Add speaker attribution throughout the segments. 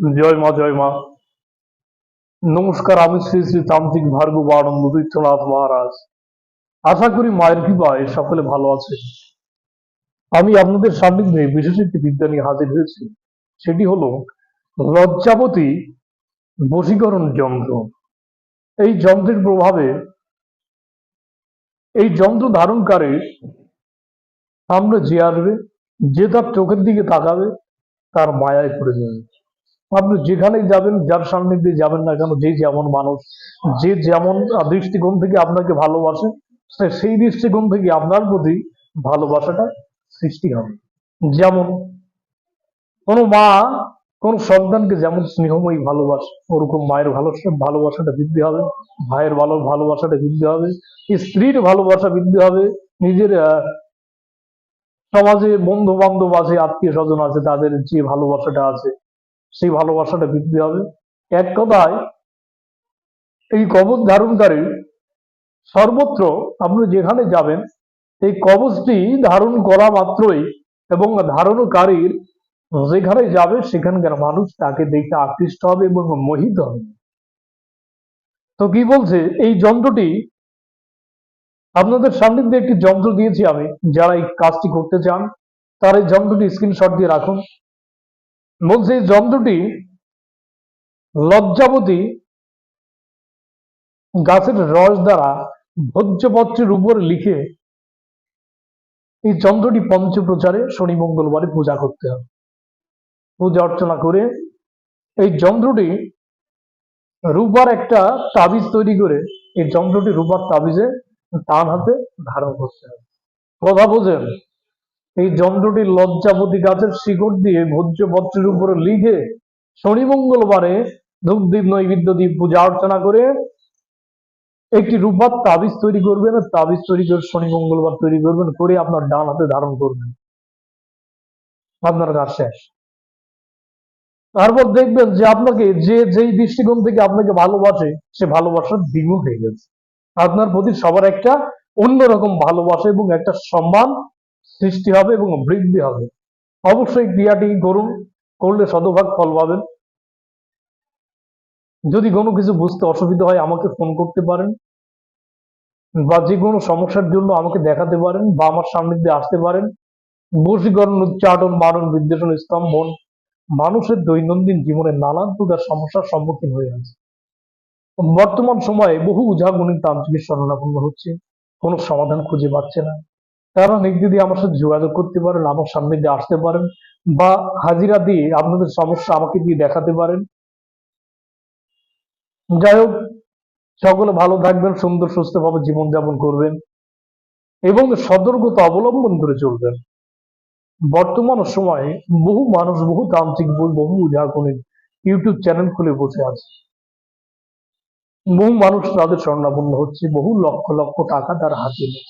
Speaker 1: জয় মা জয় মা। নমস্কার, আমি শ্রী শ্রী তান্ত্রিক ভার্গব আনন্দ তীর্থনাথ মহারাজ। আশা করি মায়ের কৃপায় সকলে ভালো আছে। আমি আপনাদের সান্নিধ্যে বিশেষ একটি বিদ্যা নিয়ে হাজির হয়েছি। সেটি হলো লজ্জাবতী বশীকরণ যন্ত্র। এই যন্ত্রের প্রভাবে এই যন্ত্র ধারণকারী সামনে যে আসবে, যে তার চোখের দিকে তাকাবে, তার মায়ায় পড়ে যাবে। আপনি যেখানেই যাবেন, যার সান্নিধ্যে যাবেন না কেন, যে যেমন মানুষ, যে যেমন দৃষ্টিকোণ থেকে আপনাকে ভালোবাসে সেই দৃষ্টিকোণ থেকে আপনার প্রতি ভালোবাসাটা সৃষ্টি হবে। যেমন কোনো মা, কোন সন্তানকে যেমন স্নেহময়ী ভালোবাসে, ওরকম মায়ের ভালোবাসা ভালোবাসাটা বৃদ্ধি হবে, ভাইয়ের ভালো ভালোবাসাটা বৃদ্ধি হবে, স্ত্রীর ভালোবাসা বৃদ্ধি হবে, নিজের সমাজে বন্ধু বান্ধব আছে আত্মীয় স্বজন আছে, তাদের যে ভালোবাসাটা আছে সেই ভালোবাসাটা বৃদ্ধি হবে। এক কথায়, এই কবচ ধারণকারী সর্বত্র আপনি যেখানে যাবেন, এই কবচটি ধারণ করা মাত্রই এবং ধারণকারীর যেখানে যাবে, সেখানকার মানুষ তাকে দেখে আকৃষ্ট হবে এবং মোহিত হবে। তো কি বলছে? এই যন্ত্রটি আপনাদের সান্নিধ্যে একটি যন্ত্র দিয়েছি আমি। যারা এই কাজটি করতে চান, তার এই যন্ত্রটি স্ক্রিনশট দিয়ে রাখুন। বলছে যন্ত্রটি লজ্জাবতী গাছের রস দ্বারা ভোজ্যপত্রের উপর লিখে এই যন্ত্রটি পঞ্চপ্রচারে শনি, মঙ্গলবারে পূজা করতে হবে। পূজা অর্চনা করে এই যন্ত্রটি রূপার একটা তাবিজ তৈরি করে এই যন্ত্রটি রূপার তাবিজে তার হাতে ধারণ করতে হবে। কথা বোঝেন? এই যন্ত্রটি লজ্জাপতি গাছের শিকড় দিয়ে ভোজ্যপত্রের উপরে লিখে শনি মঙ্গলবারে ধূপ দ্বীপ নৈবেদ্য দ্বীপ পূজা অর্চনা করে একটি রূপার তাবিজ তৈরি করবেন তাবিজ তৈরি করে শনি মঙ্গলবার তৈরি করবেন, করে আপনার ডান হাতে ধারণ করবেন। আপনার কাজ শেষ। তারপর দেখবেন যে আপনাকে যে যেই দৃষ্টিকোণ থেকে আপনাকে ভালোবাসে, সে ভালোবাসার দ্বিগুণ হয়ে গেছে। আপনার প্রতি সবার একটা অন্যরকম ভালোবাসা এবং একটা সম্মান সৃষ্টি হবে এবং বৃদ্ধি হবে। অবশ্যই ক্রিয়াটি করুন, করলে শতভাগ ফল পাবেন। যদি কোনো কিছু বুঝতে অসুবিধা হয়, আমাকে ফোন করতে পারেন বা যে কোনো সমস্যার জন্য আমাকে দেখাতে পারেন বা আমার সামনে দিয়ে আসতে পারেন। বশীকরণ উচ্চাটন মারণ বিদ্বেষণ স্তম্ভন মানুষের দৈনন্দিন জীবনে নানান প্রকার সমস্যার সম্মুখীন হয়ে আছে। বর্তমান সময়ে বহু উজাগণিক তান্ত্রিকের শরণাপন্ন হচ্ছে। কোনো সমাধান খুঁজে পাচ্ছে না। তারা নির্দিদি আমার সাথে যোগাযোগ করতে পারেন, আমার সামনে আসতে পারেন, বা হাজিরা দিয়ে আপনাদের সমস্যা আমাকে দিয়ে দেখাতে পারেন। যাই হোক, সকলে ভালো থাকবেন, সুন্দর সুস্থভাবে জীবনযাপন করবেন এবং সতর্কতা অবলম্বন করে চলবেন। বর্তমান সময়ে বহু মানুষ, বহু তান্ত্রিক বই, বহু উদাহরণের ইউটিউব চ্যানেল খুলে বসে আছে। বহু মানুষ তাদের স্বর্ণাপন্ন হচ্ছে, বহু লক্ষ লক্ষ টাকা তার হাতে নেই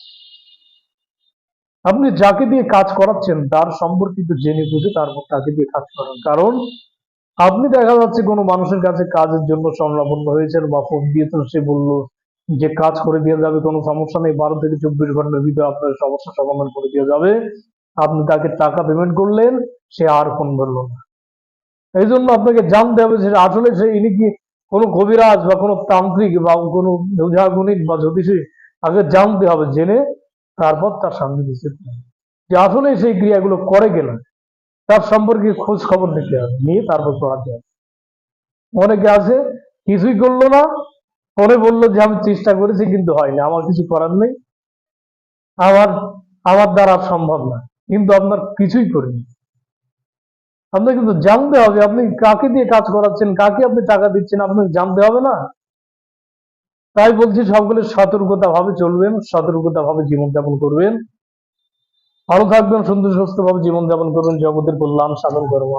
Speaker 1: আপনি যাকে দিয়ে কাজ করাচ্ছেন, তার সম্পর্কিত জেনে বুঝে তারপর তাকে দিয়ে কাজ করান। কারণ আপনি দেখা যাচ্ছে কোনো মানুষের কাছে কাজের জন্য স্বর্ণাপন্ন হয়েছেন বা ফোন দিয়েছেন, সে বলল যে কাজ করে দেওয়া যাবে, কোনো সমস্যা নেই, বারো থেকে চব্বিশ ঘণ্টার ভিতরে আপনার সমস্যা সমাধান করে দেওয়া যাবে। আপনি তাকে টাকা পেমেন্ট করলেন, সে আর ফোন ধরলো না। এই জন্য আপনাকে জানতে হবে যে আসলে সে ইনি কি কোনো কবিরাজ বা কোনো তান্ত্রিক বা কোনো ওঝাগণিক বা জ্যোতিষী? আগে জানতে হবে, জেনে তারপর তার সামনে হবে। যে আসলে সেই ক্রিয়াগুলো করে কিনা তার সম্পর্কে খোঁজ খবর নিতে হবে, নিয়ে তারপর করাতে হবে। অনেকে আছে, কিছুই করল না, পরে বলল যে আমি চেষ্টা করেছি কিন্তু হয়নি, আমার কিছু করার নেই। আমার আমার দ্বারা সম্ভব না, কিন্তু আপনার কিছুই করেনি। আপনাকে কিন্তু জানতে হবে, আপনি কাকে দিয়ে কাজ করাচ্ছেন, কাকে আপনি টাকা দিচ্ছেন, আপনাকে জানতে হবে না। তাই বলছি সকলে সতর্কতা ভাবে চলবেন সতর্কতা ভাবে জীবনযাপন করবেন। ভালো থাকবেন, সুন্দর সুস্থ ভাবে জীবনযাপন করবেন জগতের কল্যাণ সাধন করব